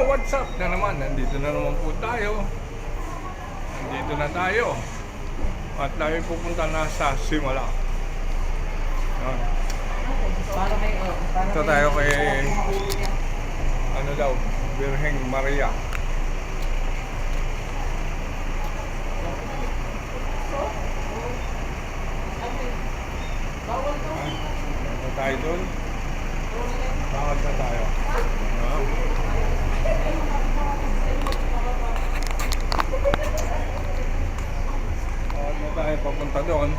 What's up na naman? Nandito na naman po tayo. Nandito na tayo. At tayo pupunta na sa Simala. Yan. Oh, Ito tayo kay, ano daw, Birheng Maria. Ito tayo doon. Bakit na tayo? Ano? Tayo papunta doon?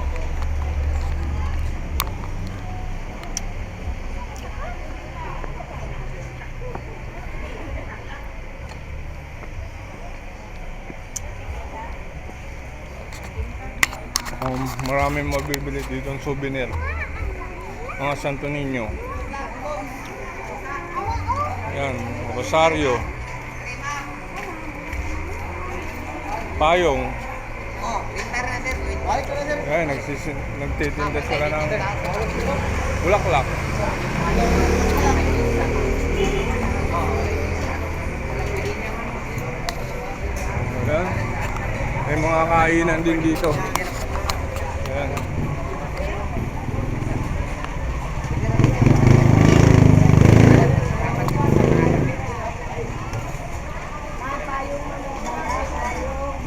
Um, maraming mabibili dito ng souvenir. Mga Santo Niño. Yan, Rosario. Payong. Oh. Ay, nagsisin, nagtitinda sila ng bulaklak. Yan. May mga kainan din dito. Yan. Yan,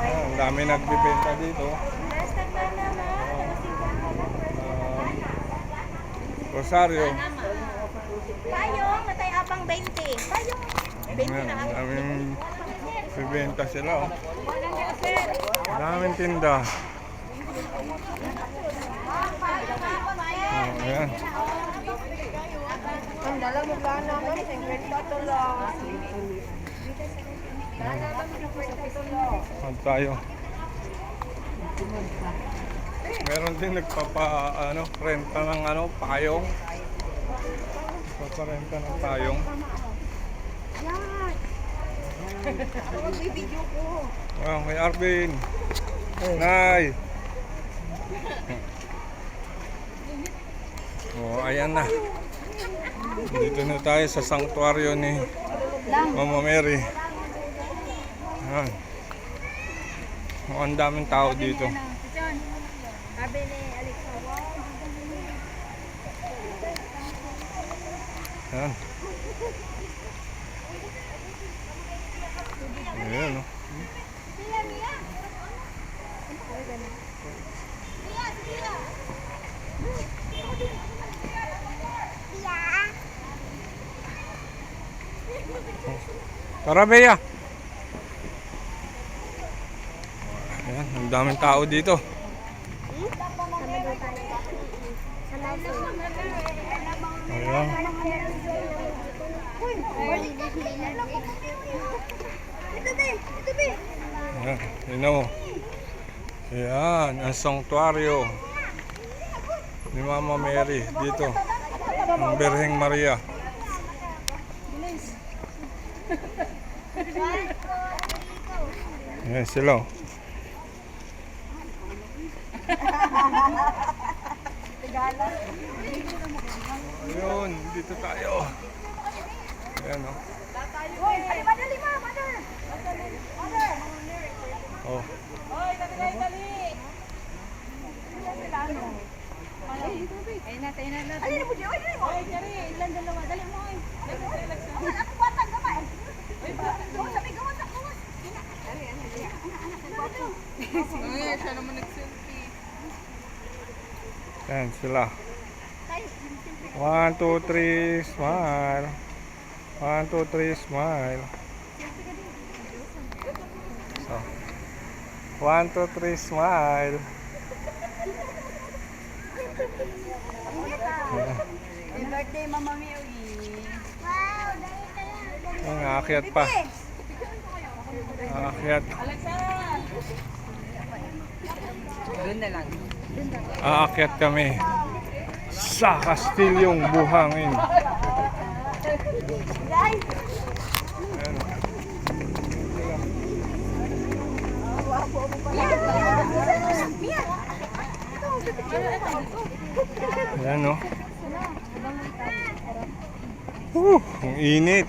Ang dami nagbibenta dito. Ah, Rosario. Payong, natay apang 20. Payong. 20 Yan, na ang daming bibenta sila. Oh. Ang daming tinda. Oh, yan. Ang dala mo ba naman? 50 to lang. Saan tayo? Meron din nagpapa ano, renta ng ano, payong. Nagpaparenta ng payong. Yan. Magbibideo ko. Oh, kay Arvin. Nay. Oh, ayan na. Dito na tayo sa sanctuaryo ni Mama Mary. Ayan. Oh, ang daming tao dito. Sabi ni Alexa, wow. Ayan. Ayan. Mia. Tara, Bea. Ayan, ang daming tao dito. Ayan. Ayan, you know. Ayan, ang sanctuaryo ni Mama Mary dito. Ang Birheng Maria. Ayan sila. oh. Ayun, dito tayo. Ayan o. Hoy, dali ba, dali ba, mother? Mother. Oh. Ay na, tayo na na. Alin mo, Joy? Alin mo? Ay, dali. Ilan dalawa? Dali mo, oy. Wala ako batang gamay. Uy, batang gamay. Sabi, gawas gawas. Dali, dali. Ay, siya naman nag-selfie. Ayan sila. One, two, three, smile. One, two, three, smile. So. One, two, three, smile. Happy birthday, Mama Mary. Wow, dali ka lang. Ang aakyat pa. Aakyat. Doon na lang. Aakyat kami sa Kastilyong Buhangin. Ayan. Ayan no. Uh, ang init.